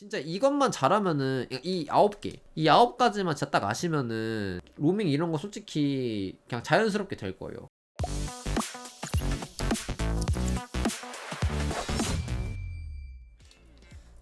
진짜 이것만 잘하면은 이 아홉 개, 이 아홉 가지만 진짜 딱 아시면은 로밍 이런 거 솔직히 그냥 자연스럽게 될 거예요.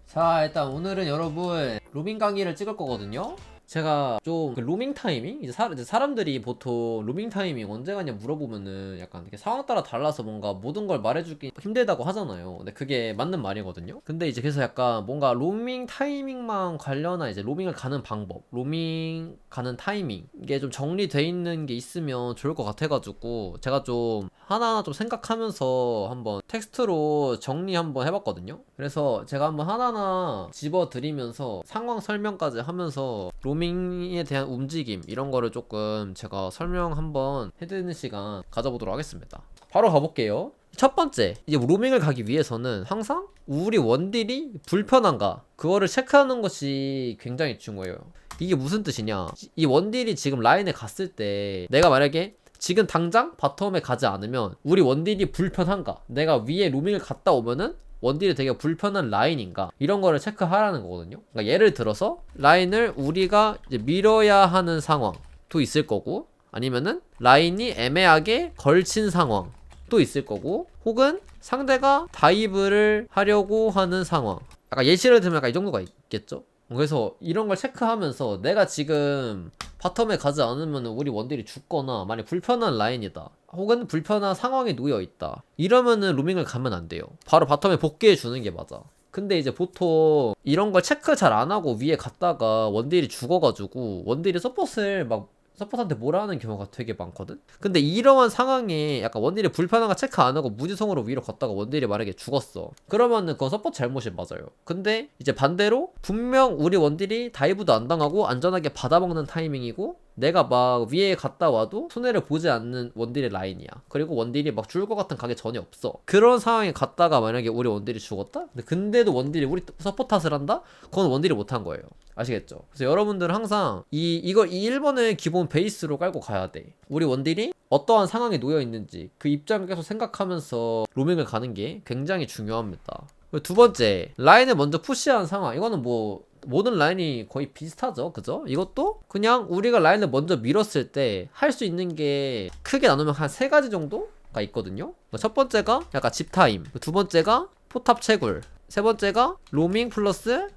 자 일단 오늘은 여러분 로밍 강의를 찍을 거거든요 제가 좀 그 로밍 타이밍? 이제, 사, 이제 사 람들이 보통 로밍 타이밍 언제 가냐 물어보면은 약간 이렇게 상황 따라 달라서 뭔가 모든 걸 말해주기 힘들다고 하잖아요. 근데 그게 맞는 말이거든요. 근데 이제 그래서 약간 뭔가 로밍 타이밍만 관련한 이제 로밍을 가는 방법 로밍 가는 타이밍 이게 좀 정리돼 있는 게 있으면 좋을 것 같아가지고 제가 좀 하나하나 좀 생각하면서 한번 텍스트로 정리 한번 해봤거든요. 그래서 제가 한번 하나하나 집어드리면서 상황 설명까지 하면서 로밍 에 대한 움직임 이런 거를 조금 제가 설명 한번 해드리는 시간 가져보도록 하겠습니다. 바로 가볼게요. 첫 번째, 이제 로밍을 가기 위해서는 항상 우리 원딜이 불편한가 그거를 체크하는 것이 굉장히 중요해요. 이게 무슨 뜻이냐? 이 원딜이 지금 라인에 갔을 때 내가 만약에 지금 당장 바텀에 가지 않으면 우리 원딜이 불편한가? 내가 위에 로밍을 갔다 오면은 원딜이 되게 불편한 라인인가 이런 거를 체크하라는 거거든요. 그러니까 예를 들어서 라인을 우리가 밀어야 하는 상황도 있을 거고 아니면은 라인이 애매하게 걸친 상황도 있을 거고 혹은 상대가 다이브를 하려고 하는 상황. 약간 예시를 들면 약간 이 정도가 있겠죠. 그래서 이런 걸 체크하면서 내가 지금 바텀에 가지 않으면 우리 원딜이 죽거나 만약 불편한 라인이다 혹은 불편한 상황에 놓여 있다 이러면은 로밍을 가면 안 돼요. 바로 바텀에 복귀해 주는 게 맞아. 근데 이제 보통 이런 걸 체크 잘 안 하고 위에 갔다가 원딜이 죽어가지고 원딜이 서폿을 막 서포트한테 뭐라 하는 경우가 되게 많거든? 근데 이러한 상황에 약간 원딜이 불편한 거 체크 안 하고 무지성으로 위로 갔다가 원딜이 만약에 죽었어. 그러면은 그건 서포트 잘못이 맞아요. 근데 이제 반대로 분명 우리 원딜이 다이브도 안 당하고 안전하게 받아먹는 타이밍이고 내가 막 위에 갔다 와도 손해를 보지 않는 원딜의 라인이야. 그리고 원딜이 막 죽을 것 같은 각이 전혀 없어. 그런 상황에 갔다가 만약에 우리 원딜이 죽었다? 근데 근데 도 원딜이 우리 서포트 탓을 한다? 그건 원딜이 못한 거예요. 아시겠죠? 그래서 여러분들은 항상 이 이걸 이 1번을 기본 베이스로 깔고 가야 돼. 우리 원딜이 어떠한 상황에 놓여 있는지 그 입장을 계속 생각하면서 로밍을 가는 게 굉장히 중요합니다. 두 번째, 라인을 먼저 푸시한 상황. 이거는 뭐 모든 라인이 거의 비슷하죠. 그죠? 이것도 그냥 우리가 라인을 먼저 밀었을 때 할 수 있는 게 크게 나누면 한 세 가지 정도가 있거든요. 첫 번째가 약간 집타임. 두 번째가 포탑 채굴. 세 번째가 로밍 플러스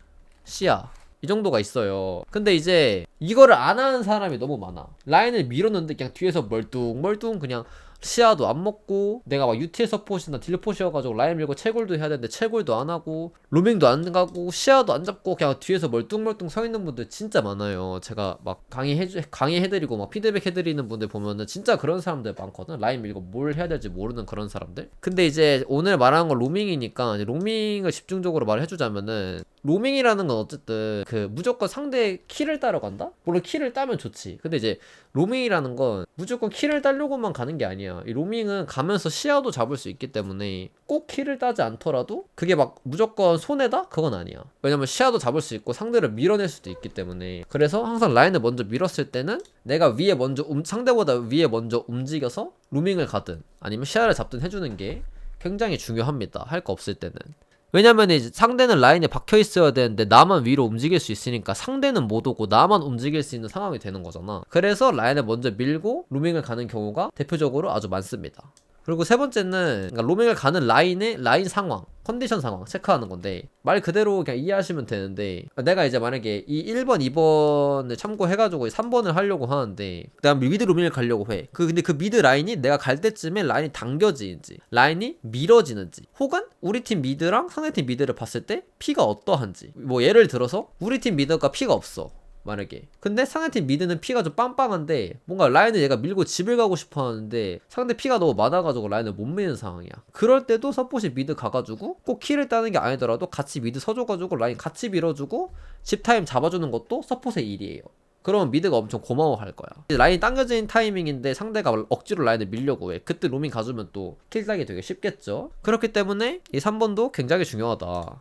시야. 이 정도가 있어요. 근데 이제 이거를 안 하는 사람이 너무 많아. 라인을 밀었는데 그냥 뒤에서 멀뚱멀뚱 그냥 시야도 안 먹고 내가 막 UTL 서폿이나 딜 포시여가지고 라인 밀고 채굴도 해야 되는데 채굴도 안 하고 로밍도 안 가고 시야도 안 잡고 그냥 뒤에서 멀뚱멀뚱 서 있는 분들 진짜 많아요. 제가 막 강의해 강의해드리고 막 피드백 해드리는 분들 보면은 진짜 그런 사람들 많거든. 라인 밀고 뭘 해야 될지 모르는 그런 사람들. 근데 이제 오늘 말하는 건 로밍이니까 로밍을 집중적으로 말해주자면은 로밍이라는 건 어쨌든 그 무조건 상대 키를 따러 간다? 물론 키를 따면 좋지. 근데 이제 로밍이라는 건 무조건 키를 따려고만 가는 게 아니야. 이 로밍은 가면서 시야도 잡을 수 있기 때문에 꼭 키를 따지 않더라도 그게 막 무조건 손해다? 그건 아니야. 왜냐면 시야도 잡을 수 있고 상대를 밀어낼 수도 있기 때문에. 그래서 항상 라인을 먼저 밀었을 때는 내가 위에 먼저 움, 상대보다 위에 먼저 움직여서 로밍을 가든 아니면 시야를 잡든 해주는 게 굉장히 중요합니다. 할 거 없을 때는. 왜냐면 이제 상대는 라인에 박혀 있어야 되는데 나만 위로 움직일 수 있으니까 상대는 못 오고 나만 움직일 수 있는 상황이 되는 거잖아. 그래서 라인을 먼저 밀고 로밍을 가는 경우가 대표적으로 아주 많습니다. 그리고 세 번째는 그러니까 로밍을 가는 라인의 라인 상황, 컨디션 상황 체크하는 건데 말 그대로 그냥 이해하시면 되는데 내가 이제 만약에 이 1번, 2번을 참고해가지고 3번을 하려고 하는데 내가 미드 로밍을 가려고 해. 그 근데 그 미드 라인이 내가 갈 때쯤에 라인이 당겨지는지 라인이 밀어지는지 혹은 우리 팀 미드랑 상대팀 미드를 봤을 때 피가 어떠한지 뭐 예를 들어서 우리 팀 미드가 피가 없어. 만약에 근데 상대팀 미드는 피가 좀 빵빵한데 뭔가 라인을 얘가 밀고 집을 가고 싶어 하는데 상대 피가 너무 많아가지고 라인을 못 미는 상황이야 그럴 때도 서폿이 미드 가가지고 꼭 킬을 따는 게 아니더라도 같이 미드 서줘가지고 라인 같이 밀어주고 집 타임 잡아주는 것도 서폿의 일이에요 그러면 미드가 엄청 고마워할 거야. 라인이 당겨진 타이밍인데 상대가 억지로 라인을 밀려고 해. 그때 로밍 가주면 또 킬 따기 되게 쉽겠죠. 그렇기 때문에 이 3번도 굉장히 중요하다.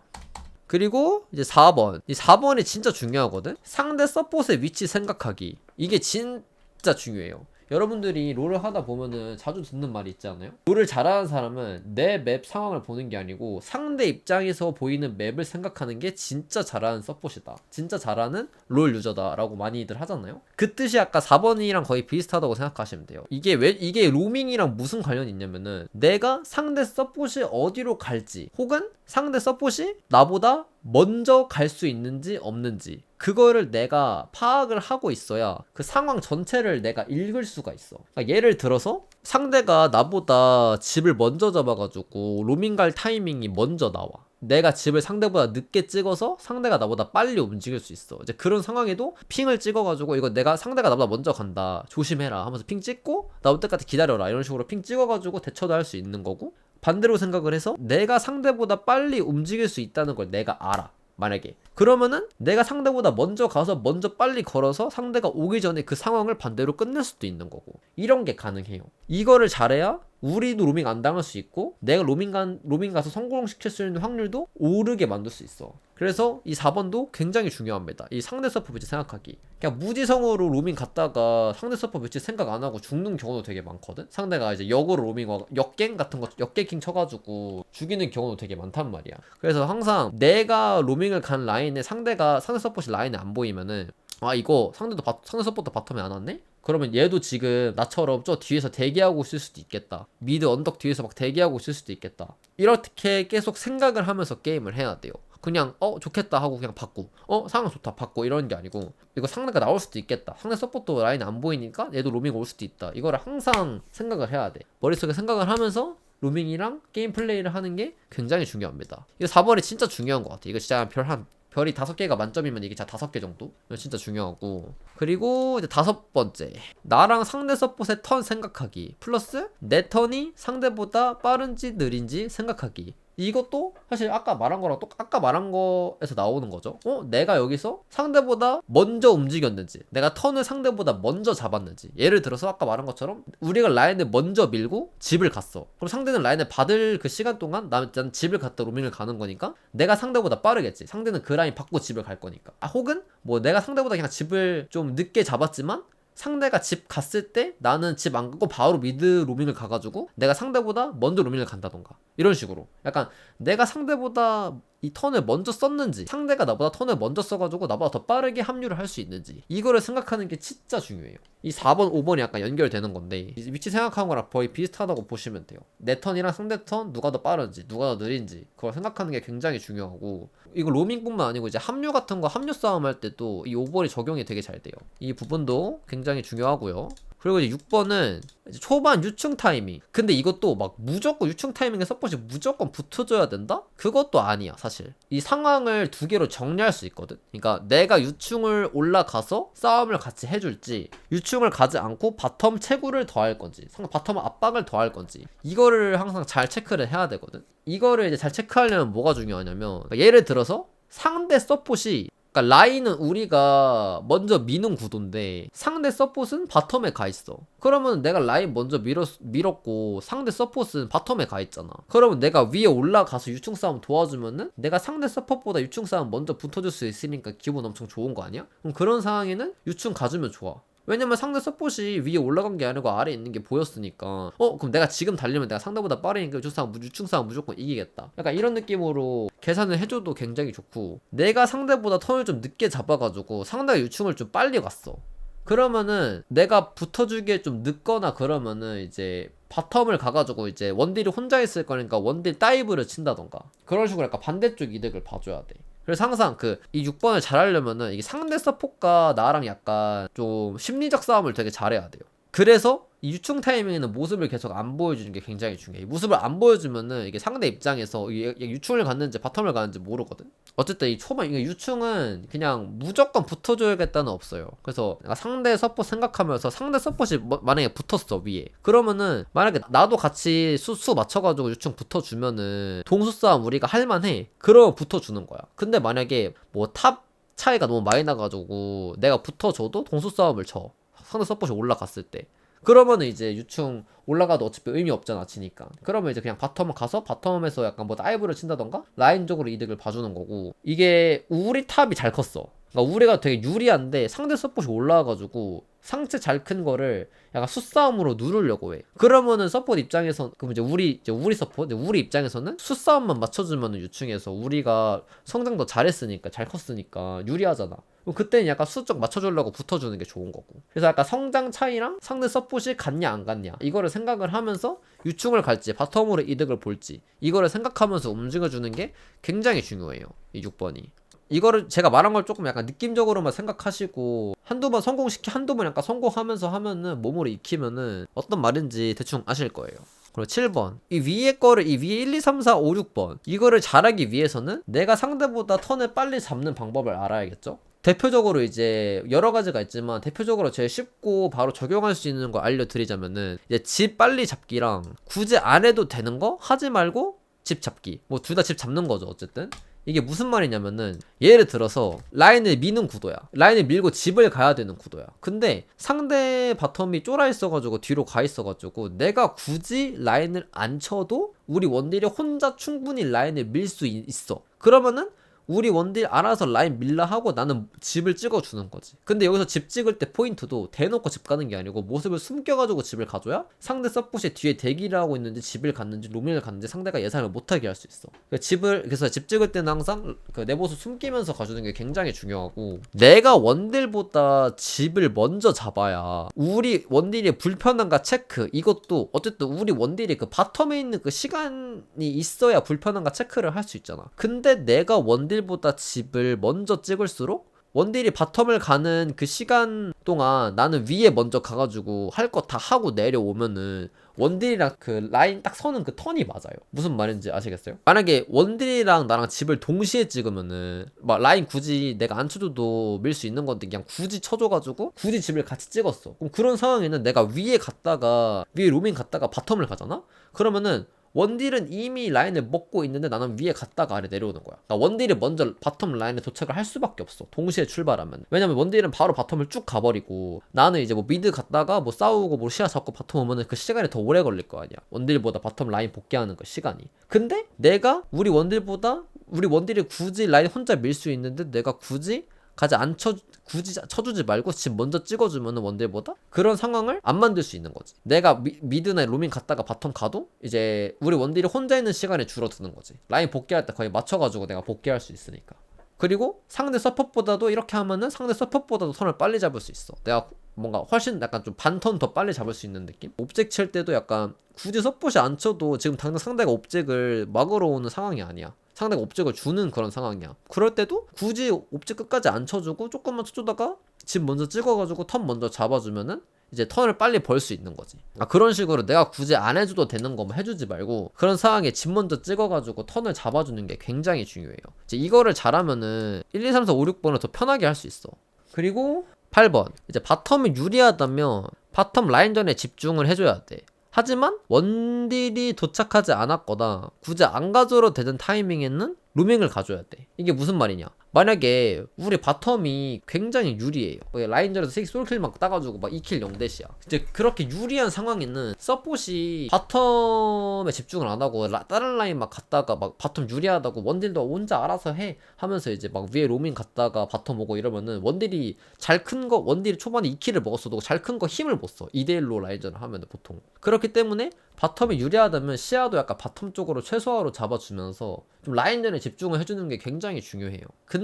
그리고 이제 4번. 이 4번이 진짜 중요하거든? 상대 서폿의 위치 생각하기. 이게 진짜 중요해요. 여러분들이 롤을 하다 보면은 자주 듣는 말이 있잖아요. 롤을 잘하는 사람은 내 맵 상황을 보는 게 아니고 상대 입장에서 보이는 맵을 생각하는 게 진짜 잘하는 서폿이다. 진짜 잘하는 롤 유저다라고 많이들 하잖아요. 그 뜻이 아까 4번이랑 거의 비슷하다고 생각하시면 돼요. 이게 왜 이게 로밍이랑 무슨 관련이 있냐면은 내가 상대 서폿이 어디로 갈지 혹은 상대 서폿이 나보다 먼저 갈 수 있는지 없는지 그거를 내가 파악을 하고 있어야 그 상황 전체를 내가 읽을 수가 있어. 그러니까 예를 들어서 상대가 나보다 집을 먼저 잡아가지고 로밍 갈 타이밍이 먼저 나와. 내가 집을 상대보다 늦게 찍어서 상대가 나보다 빨리 움직일 수 있어. 이제 그런 상황에도 핑을 찍어가지고 이거 내가 상대가 나보다 먼저 간다. 조심해라 하면서 핑 찍고 나올 때까지 기다려라. 이런 식으로 핑 찍어가지고 대처도 할 수 있는 거고 반대로 생각을 해서 내가 상대보다 빨리 움직일 수 있다는 걸 내가 알아. 만약에. 그러면은 내가 상대보다 먼저 가서 먼저 빨리 걸어서 상대가 오기 전에 그 상황을 반대로 끝낼 수도 있는 거고. 이런 게 가능해요. 이거를 잘해야 우리도 로밍 안 당할 수 있고 내가 로밍 간 로밍 가서 성공시킬 수 있는 확률도 오르게 만들 수 있어 그래서 이 4번도 굉장히 중요합니다 이 상대 서퍼 위치 생각하기 그냥 무지성으로 로밍 갔다가 상대 서퍼 위치 생각 안 하고 죽는 경우도 되게 많거든 상대가 이제 역으로 로밍 와 역갱 같은 거 역갱킹 쳐가지고 죽이는 경우도 되게 많단 말이야 그래서 항상 내가 로밍을 간 라인에 상대가 상대 서폿이 라인에 안 보이면은 아 이거 상대도 바, 상대 서폿도 바텀에 안 왔네? 그러면 얘도 지금 나처럼 저 뒤에서 대기하고 있을 수도 있겠다. 미드 언덕 뒤에서 막 대기하고 있을 수도 있겠다. 이렇게 계속 생각을 하면서 게임을 해야 돼요. 그냥 어 좋겠다 하고 그냥 받고 어 상황 좋다 받고 이런 게 아니고 이거 상대가 나올 수도 있겠다. 상대 서포트 라인 안 보이니까 얘도 로밍 올 수도 있다. 이거를 항상 생각을 해야 돼. 머릿속에 생각을 하면서 로밍이랑 게임 플레이를 하는 게 굉장히 중요합니다. 이거 4번이 진짜 중요한 것 같아. 이거 진짜 별한 별이 다섯 개가 만점이면 이게 다섯 개 정도? 진짜 중요하고. 그리고 이제 다섯 번째. 나랑 상대 서폿의 턴 생각하기 플러스 내 턴이 상대보다 빠른지 느린지 생각하기 이것도 사실 아까 말한 거랑 똑 아까 말한 거에서 나오는 거죠. 어, 내가 여기서 상대보다 먼저 움직였는지, 내가 턴을 상대보다 먼저 잡았는지. 예를 들어서 아까 말한 것처럼 우리가 라인을 먼저 밀고 집을 갔어. 그럼 상대는 라인을 받을 그 시간 동안 난, 난 집을 갔다 로밍을 가는 거니까 내가 상대보다 빠르겠지. 상대는 그 라인 받고 집을 갈 거니까. 아, 혹은 뭐 내가 상대보다 그냥 집을 좀 늦게 잡았지만 상대가 집 갔을 때 나는 집 안 가고 바로 미드 로밍을 가가지고 내가 상대보다 먼저 로밍을 간다던가. 이런 식으로. 약간 내가 상대보다 이 턴을 먼저 썼는지 상대가 나보다 턴을 먼저 써가지고 나보다 더 빠르게 합류를 할 수 있는지 이거를 생각하는 게 진짜 중요해요. 이 4번 5번이 약간 연결되는 건데 이 위치 생각하는 거랑 거의 비슷하다고 보시면 돼요. 내 턴이랑 상대 턴 누가 더 빠른지 누가 더 느린지 그걸 생각하는 게 굉장히 중요하고 이거 로밍뿐만 아니고 이제 합류 같은 거 합류 싸움 할 때도 이 5번이 적용이 되게 잘 돼요. 이 부분도 굉장히 중요하고요 그리고 이제 6번은 이제 초반 유충 타이밍. 근데 이것도 막 무조건 유충 타이밍에 서폿이 무조건 붙어줘야 된다? 그것도 아니야, 사실. 이 상황을 두 개로 정리할 수 있거든. 그러니까 내가 유충을 올라가서 싸움을 같이 해줄지, 유충을 가지 않고 바텀 채굴을 더할 건지, 바텀 압박을 더할 건지, 이거를 항상 잘 체크를 해야 되거든. 이거를 이제 잘 체크하려면 뭐가 중요하냐면, 그러니까 예를 들어서 상대 서폿이 그러니까 라인은 우리가 먼저 미는 구도인데 상대 서폿은 바텀에 가 있어. 그러면 내가 라인 먼저 밀었, 밀었고 상대 서폿은 바텀에 가 있잖아. 그러면 내가 위에 올라가서 유충 싸움 도와주면은 내가 상대 서폿보다 유충 싸움 먼저 붙어줄 수 있으니까 기분 엄청 좋은 거 아니야? 그럼 그런 상황에는 유충 가주면 좋아. 왜냐면 상대 서폿이 위에 올라간 게 아니고 아래에 있는 게 보였으니까. 어 그럼 내가 지금 달리면 내가 상대보다 빠르니까 유충싸움 유충싸움 무조건 이기겠다. 약간 이런 느낌으로 계산을 해줘도 굉장히 좋고 내가 상대보다 턴을 좀 늦게 잡아가지고 상대가 유충을 좀 빨리 갔어. 그러면은 내가 붙어주기에 좀 늦거나 그러면은 이제 바텀을 가가지고 이제 원딜이 혼자 있을 거니까 원딜 다이브를 친다던가. 그런 식으로 약간 반대쪽 이득을 봐줘야 돼 그래서 항상 그 이 6번을 잘하려면은 이게 상대 서폿과 나랑 약간 좀 심리적 싸움을 되게 잘해야 돼요. 그래서 이 유충 타이밍에는 모습을 계속 안 보여주는 게 굉장히 중요해. 이 모습을 안 보여주면은 이게 상대 입장에서 이게 유충을 갔는지 바텀을 가는지 모르거든. 어쨌든 이 초반 이게 유충은 그냥 무조건 붙어줘야겠다는 없어요. 그래서 상대 서폿 생각하면서 상대 서폿이 뭐- 만약에 붙었어 위에 그러면은 만약에 나도 같이 수수 맞춰가지고 유충 붙어주면은 동수 싸움 우리가 할만해. 그러면 붙어주는 거야. 근데 만약에 뭐 탑 차이가 너무 많이 나가지고 내가 붙어줘도 동수 싸움을 쳐. 상대 서폿이 올라갔을 때. 그러면은 이제 유충 올라가도 어차피 의미 없잖아 치니까. 그러면 이제 그냥 바텀 가서 바텀에서 약간 뭐 다이브를 친다던가? 라인적으로 이득을 봐주는 거고. 이게 우리 탑이 잘 컸어 그러니까 우리가 되게 유리한데 상대 서폿이 올라와가지고 상체 잘 큰 거를 약간 수싸움으로 누르려고 해. 그러면은 서폿 입장에서 그럼 이제 우리 이제 우리 서폿 우리 입장에서는 수싸움만 맞춰주면은 유충에서 우리가 성장도 잘했으니까 잘 컸으니까 유리하잖아. 그때는 약간 수적 맞춰주려고 붙어주는 게 좋은 거고. 그래서 약간 성장 차이랑 상대 서폿이 같냐 안 같냐 이거를 생각을 하면서 유충을 갈지 바텀으로 이득을 볼지 이거를 생각하면서 움직여주는 게 굉장히 중요해요. 이 6번이. 이거를 제가 말한 걸 조금 약간 느낌적으로만 생각하시고 한두 번 성공시키 한두 번 약간 성공하면서 하면은 몸으로 익히면은 어떤 말인지 대충 아실 거예요. 그리고 7번. 이 위에 거를 이 위에 1, 2, 3, 4, 5, 6번. 이거를 잘하기 위해서는 내가 상대보다 턴을 빨리 잡는 방법을 알아야겠죠? 대표적으로 이제 여러 가지가 있지만 대표적으로 제일 쉽고 바로 적용할 수 있는 거 알려드리자면은 이제 집 빨리 잡기랑 굳이 안 해도 되는 거 하지 말고 집 잡기. 뭐 둘 다 집 잡는 거죠, 어쨌든. 이게 무슨 말이냐면은 예를 들어서 라인을 미는 구도야. 라인을 밀고 집을 가야 되는 구도야. 근데 상대 바텀이 쫄아 있어가지고 뒤로 가 있어가지고 내가 굳이 라인을 안 쳐도 우리 원딜이 혼자 충분히 라인을 밀 수 있어. 그러면은 우리 원딜 알아서 라인 밀라 하고 나는 집을 찍어주는 거지. 근데 여기서 집 찍을 때 포인트도 대놓고 집 가는 게 아니고 모습을 숨겨가지고 집을 가줘야 상대 서폿이 뒤에 대기를 하고 있는지 집을 갔는지 로밍을 갔는지 상대가 예상을 못하게 할 수 있어. 그러니까 집을 그래서 집 찍을 때는 항상 그 내 모습 숨기면서 가주는 게 굉장히 중요하고 내가 원딜보다 집을 먼저 잡아야 우리 원딜의 불편함과 체크 이것도 어쨌든 우리 원딜이 그 바텀에 있는 그 시간이 있어야 불편함과 체크를 할 수 있잖아. 근데 내가 원딜 보다 집을 먼저 찍을수록 원딜이 바텀을 가는 그 시간 동안 나는 위에 먼저 가가지고 할거다 하고 내려오면은 원딜이랑 그 라인 딱 서는 그 턴이 맞아요. 무슨 말인지 아시겠어요? 만약에 원딜이랑 나랑 집을 동시에 찍으면은 막 라인 굳이 내가 안 쳐줘도 밀 수 있는 건데 그냥 굳이 쳐줘가지고 굳이 집을 같이 찍었어. 그럼 그런 상황에는 내가 위에 갔다가 위에 로밍 갔다가 바텀을 가잖아? 그러면은 원딜은 이미 라인을 먹고 있는데 나는 위에 갔다가 아래 내려오는 거야. 그러니까 원딜이 먼저 바텀 라인에 도착을 할 수밖에 없어. 동시에 출발하면. 왜냐면 원딜은 바로 바텀을 쭉 가버리고 나는 이제 뭐 미드 갔다가 뭐 싸우고 뭐 시야 잡고 바텀 오면은 그 시간이 더 오래 걸릴 거 아니야. 원딜보다 바텀 라인 복귀하는 그 시간이. 근데 내가 우리 원딜보다 우리 원딜이 굳이 라인 혼자 밀 수 있는데 내가 굳이 가지 안 쳐, 굳이 쳐주지 말고 집 먼저 찍어주면 원딜보다 그런 상황을 안 만들 수 있는 거지. 내가 미, 미드나 로밍 갔다가 바텀 가도 이제 우리 원딜이 혼자 있는 시간이 줄어드는 거지. 라인 복귀할 때 거의 맞춰가지고 내가 복귀할 수 있으니까. 그리고 상대 서폿보다도 이렇게 하면은 상대 서폿보다도 턴을 빨리 잡을 수 있어. 내가 뭔가 훨씬 약간 좀 반턴 더 빨리 잡을 수 있는 느낌? 옵젝 칠 때도 약간 굳이 서폿이 안 쳐도 지금 당장 상대가 옵젝을 막으러 오는 상황이 아니야. 상대가 옵젝을 주는 그런 상황이야. 그럴 때도 굳이 옵젝 끝까지 안 쳐주고 조금만 쳐주다가 집 먼저 찍어가지고 턴 먼저 잡아주면은 이제 턴을 빨리 벌 수 있는 거지. 아, 그런 식으로 내가 굳이 안 해줘도 되는 거면 해주지 말고 그런 상황에 집 먼저 찍어가지고 턴을 잡아주는 게 굉장히 중요해요. 이제 이거를 잘하면은 1, 2, 3, 4, 5, 6번을 더 편하게 할 수 있어. 그리고 8번 이제 바텀이 유리하다면 바텀 라인전에 집중을 해줘야 돼. 하지만 원딜이 도착하지 않았거나 굳이 안 가져도 되는 타이밍에는 로밍을 가져야 돼. 이게 무슨 말이냐? 만약에 우리 바텀이 굉장히 유리해요. 뭐 라인전에서 6 솔킬만 따가지고 막 2킬 0대시야. 이제 그렇게 유리한 상황에는 서폿이 바텀에 집중을 안 하고 라, 다른 라인 막 갔다가 막 바텀 유리하다고 원딜도 혼자 알아서 해 하면서 이제 막 위에 로밍 갔다가 바텀 오고 이러면은 원딜이 잘 큰 거 원딜이 초반에 2킬을 먹었어도 잘 큰 거 힘을 못 써. 2대1로 라인전을 하면은 보통. 그렇기 때문에 바텀이 유리하다면 시야도 약간 바텀 쪽으로 최소화로 잡아주면서 좀 라인전에 집중을 해주는 게 굉장히 중요해요. 근데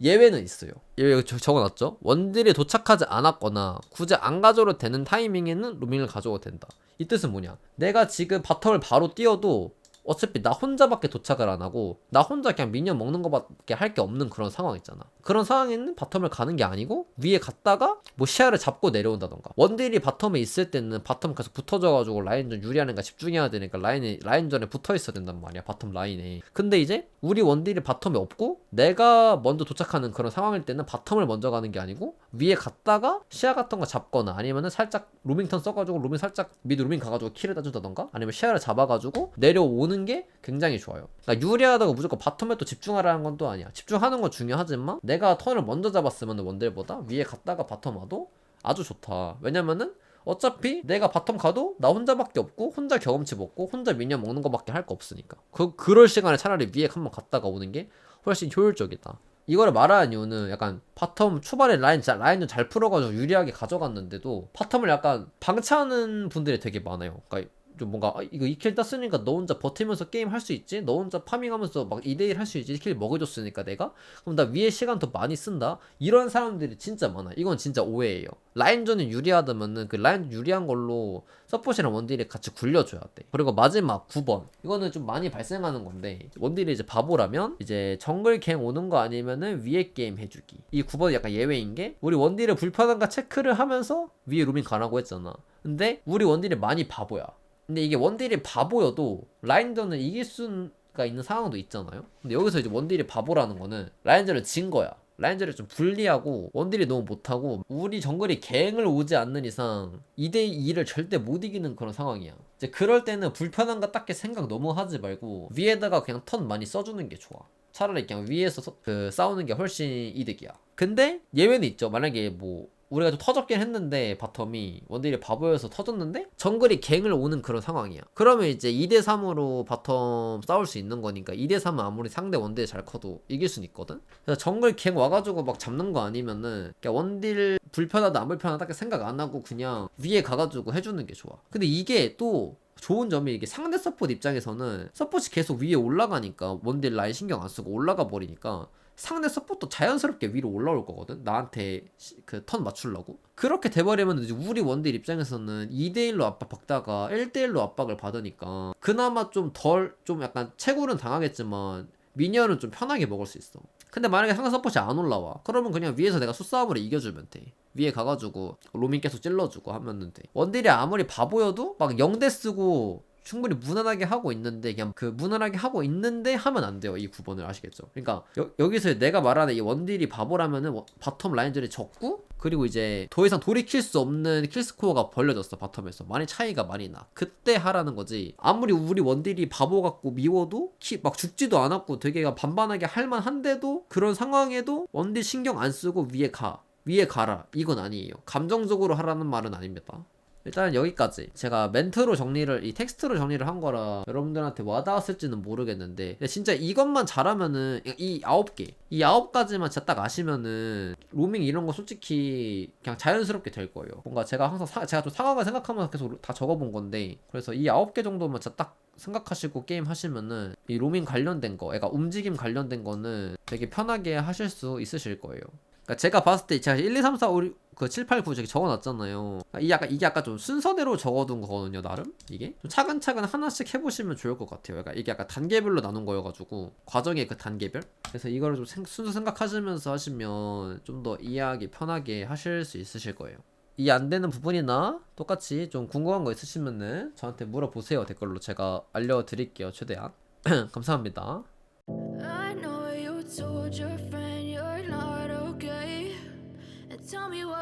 예외는 있어요. 예외 적어놨죠. 원딜이 도착하지 않았거나 굳이 안 가져도 되는 타이밍에는 로밍을 가져도 된다. 이 뜻은 뭐냐? 내가 지금 바텀을 바로 뛰어도 어차피 나 혼자밖에 도착을 안 하고 나 혼자 그냥 미니언 먹는 것밖에 할 게 없는 그런 상황 있잖아. 그런 상황에는 바텀을 가는 게 아니고 위에 갔다가 뭐 시야를 잡고 내려온다던가. 원딜이 바텀에 있을 때는 바텀 계속 붙어져가지고 라인전 유리하는 거 집중해야 되니까 라인에 라인전에 붙어 있어야 된단 말이야 바텀 라인에. 근데 이제 우리 원딜이 바텀에 없고 내가 먼저 도착하는 그런 상황일 때는 바텀을 먼저 가는 게 아니고 위에 갔다가 시야 같은 거 잡거나 아니면은 살짝 로밍턴 써가지고 로밍 살짝 미드 로밍 가가지고 킬을 따준다던가 아니면 시야를 잡아가지고 내려오는 게 굉장히 좋아요. 그러니까 유리하다고 무조건 바텀에 또 집중하라는 건 또 아니야. 집중하는 건 중요하지만 내가 턴을 먼저 잡았으면 원딜보다 위에 갔다가 바텀 와도 아주 좋다. 왜냐면은 어차피 내가 바텀 가도 나 혼자밖에 없고 혼자 경험치 먹고 혼자 미니언 먹는 거밖에 할 거 없으니까 그 그럴 시간에 차라리 위에 한번 갔다가 오는 게 훨씬 효율적이다. 이거를 말하는 이유는 약간 바텀 초반에 라인 자, 라인을 잘 풀어가지고 유리하게 가져갔는데도 바텀을 약간 방치하는 분들이 되게 많아요. 그러니까 좀 뭔가 아, 이거 2킬 땄으니까 너 혼자 버티면서 게임 할 수 있지? 너 혼자 파밍하면서 막 2대1 할 수 있지? 1킬 먹여줬으니까 내가? 그럼 나 위에 시간 더 많이 쓴다? 이런 사람들이 진짜 많아. 이건 진짜 오해예요. 라인전이 유리하다면은 그 라인 유리한 걸로 서폿이랑 원딜이 같이 굴려줘야 돼. 그리고 마지막 9번. 이거는 좀 많이 발생하는 건데 원딜이 이제 바보라면 이제 정글 갱 오는 거 아니면은 위에 게임 해주기. 이 9번이 약간 예외인 게 우리 원딜을 불편한가 체크를 하면서 위에 루밍 가라고 했잖아. 근데 우리 원딜이 많이 바보야. 근데 이게 원딜이 바보여도 라인전을 이길 수가 있는 상황도 있잖아요. 근데 여기서 이제 원딜이 바보라는 거는 라인전을 진 거야. 라인전을 좀 불리하고 원딜이 너무 못하고 우리 정글이 갱을 오지 않는 이상 2대2를 절대 못 이기는 그런 상황이야. 이제 그럴 때는 불편한 거 딱히 생각 너무 하지 말고 위에다가 그냥 턴 많이 써주는 게 좋아. 차라리 그냥 위에서 서- 그 싸우는 게 훨씬 이득이야. 근데 예외는 있죠. 만약에 뭐 우리가 좀 터졌긴 했는데 바텀이 원딜이 바보여서 터졌는데 정글이 갱을 오는 그런 상황이야. 그러면 이제 2대 3으로 바텀 싸울 수 있는 거니까 2대 3은 아무리 상대 원딜 잘 커도 이길 수는 있거든. 그래서 정글 갱 와가지고 막 잡는 거 아니면은 원딜 불편하다 안 불편하다 딱 생각 안 하고 그냥 위에 가가지고 해주는 게 좋아. 근데 이게 또 좋은 점이 이게 상대 서포트 입장에서는 서포트이 계속 위에 올라가니까 원딜 라인 신경 안 쓰고 올라가 버리니까 상대 서포트 자연스럽게 위로 올라올 거거든. 나한테 그 턴 맞추려고. 그렇게 돼버리면 이제 우리 원딜 입장에서는 2대1로 압박 받다가 1대1로 압박을 받으니까 그나마 좀 덜 좀 약간 채굴은 당하겠지만 미니언은 좀 편하게 먹을 수 있어. 근데 만약에 상대 서포트이 안 올라와. 그러면 그냥 위에서 내가 수싸움으로 이겨주면 돼. 위에 가가지고 로밍 계속 찔러주고 하면은 돼. 원딜이 아무리 바보여도 막 영대 쓰고 충분히 무난하게 하고 있는데 그냥 그 무난하게 하고 있는데 하면 안 돼요 이 9번을. 아시겠죠? 그러니까 여, 기서 내가 말하는 이 원딜이 바보라면은 워- 바텀 라인들이 적고 그리고 이제 더 이상 돌이킬 수 없는 킬스코어가 벌려졌어 바텀에서. 많이 차이가 많이 나. 그때 하라는 거지. 아무리 우리 원딜이 바보 같고 미워도 키, 막 죽지도 않았고 되게 반반하게 할만한데도 그런 상황에도 원딜 신경 안 쓰고 위에 가. 위에 가라. 이건 아니에요. 감정적으로 하라는 말은 아닙니다 일단 여기까지 제가 멘트로 정리를 이 텍스트로 정리를 한 거라 여러분들한테 와닿았을지는 모르겠는데 근데 진짜 이것만 잘하면은 이 아홉 개 이 아홉 가지만 진짜 딱 아시면은 로밍 이런 거 솔직히 그냥 자연스럽게 될 거예요 뭔가 제가 항상 사- 제가 좀 상황을 생각하면서 계속 다 적어본 건데 그래서 이 아홉 개 정도만 진짜 딱 생각하시고 게임 하시면은 이 로밍 관련된 거, 그러니까 움직임 관련된 거는 되게 편하게 하실 수 있으실 거예요. 그러니까 제가 봤을 때 제가 1, 2, 3, 4, 5, 6, 그 7, 8, 9 저기 적어놨잖아요. 그러니까 이 약간 이게 약간 좀 순서대로 적어둔 거거든요, 나름 이게 좀 차근차근 하나씩 해보시면 좋을 것 같아요. 그러니까 이게 약간 단계별로 나눈 거여가지고 과정의 그 단계별. 그래서 이거를 좀 생- 순서 생각하시면서 하시면 좀 더 이해하기 편하게 하실 수 있으실 거예요. 이해 안 되는 부분이나 똑같이 좀 궁금한 거 있으시면은 저한테 물어보세요 댓글로 제가 알려드릴게요 최대한 감사합니다.